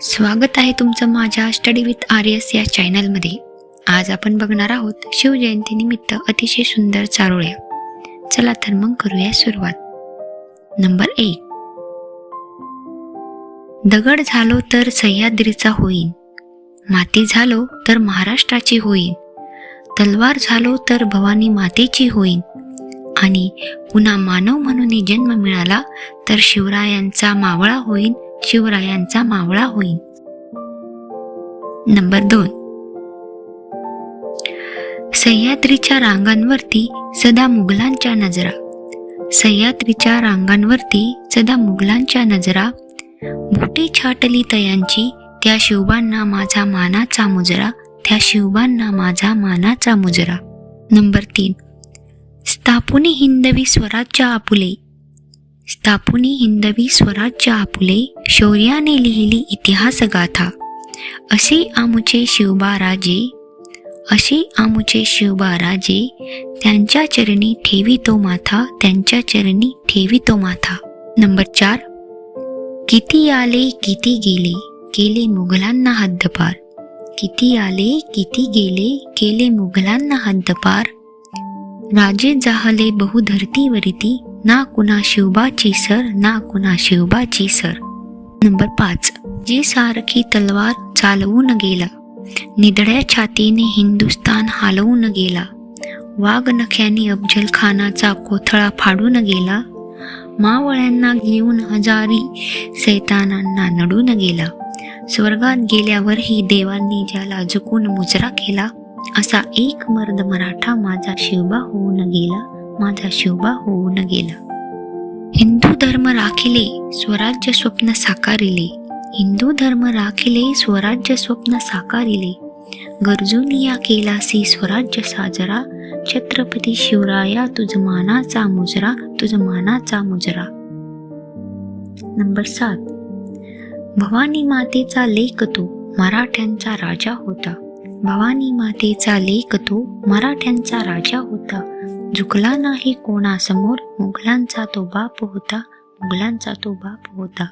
स्वागत आहे तुमचं माझ्या स्टडी विथ आर्यस या चॅनलमध्ये आज आपण बघणार आहोत शिवजयंतीनिमित्त अतिशय सुंदर चारोळ्या. चला तर मग करूया सुरुवात. नंबर एक दगड झालो तर सह्याद्रीचा होईन. माती झालो तर महाराष्ट्राची होईन. तलवार झालो तर भवानी मातेची होईन. आणि पुन्हा मानव म्हणून जन्म मिळाला तर शिवरायांचा मावळा होईन. शिवरायांचा मावळा होईन. नंबर दोन. सह्याद्रीच्या रांगांवरती सदा मुघलांच्या नजरा. सह्याद्रीच्या रांगांवरती सदा मुघलांच्या नजरा. बोटे छाटली तयांची त्या शिवबांना माझा मानाचा मुजरा. त्या शिवबांना माझा मानाचा मुजरा. नंबर तीन. स्थापुनी हिंदवी स्वराज्य आपुले. स्थापुनी हिंदवी स्वराज्य आपुले शौर्याने लिहिली इतिहास गाथा असे आमुचे शिवबा राजे असे आमुचे शिवबा राजे त्यांच्या चरणी ठेवी तो माथा त्यांच्या चरणी ठेवी तो माथा. नंबर चार. किती आले किती गेले केले मुघलांना हद्दपार. किती आले किती गेले केले मुघलांना हद्दपार. राजे जाहले बहुधरतीवरती ना कुणा शिवबाची सर ना कुणा शिवबाची सर. नंबर पाच. जी सारखी तलवार चालवून गेला निधड्या छातीने हिंदुस्तान हालवून गेला वाघ नख्याने अफजल खानाचा कोथळा फाडून गेला मावळ्यांना घेऊन हजारी सैतानांना नडून गेला स्वर्गात गेल्यावरही देवांनी ज्याला झुकून मुजरा केला असा एक मर्द मराठा माझा शिवबा होऊन गेला माझा शिवबा होऊन गेला. हिंदू धर्म राखिले स्वराज्य स्वप्न साकारिले. हिंदू धर्म राखिले स्वराज्य स्वप्न साकारिले. गरजूनिया केलासी स्वराज्य साजरा. छत्रपती शिवराया तुझ मानाचा मुजरा तुझ मानाचा मुजरा. नंबर सात. भवानी मातेचा लेख तो मराठ्यांचा राजा होता. भवानी मातेचा लेख तो मराठ्यांचा राजा होता. झुकला नाही कोणासमोर मुघलांचा तो बाप होता मुघलांचा तो बाप होता.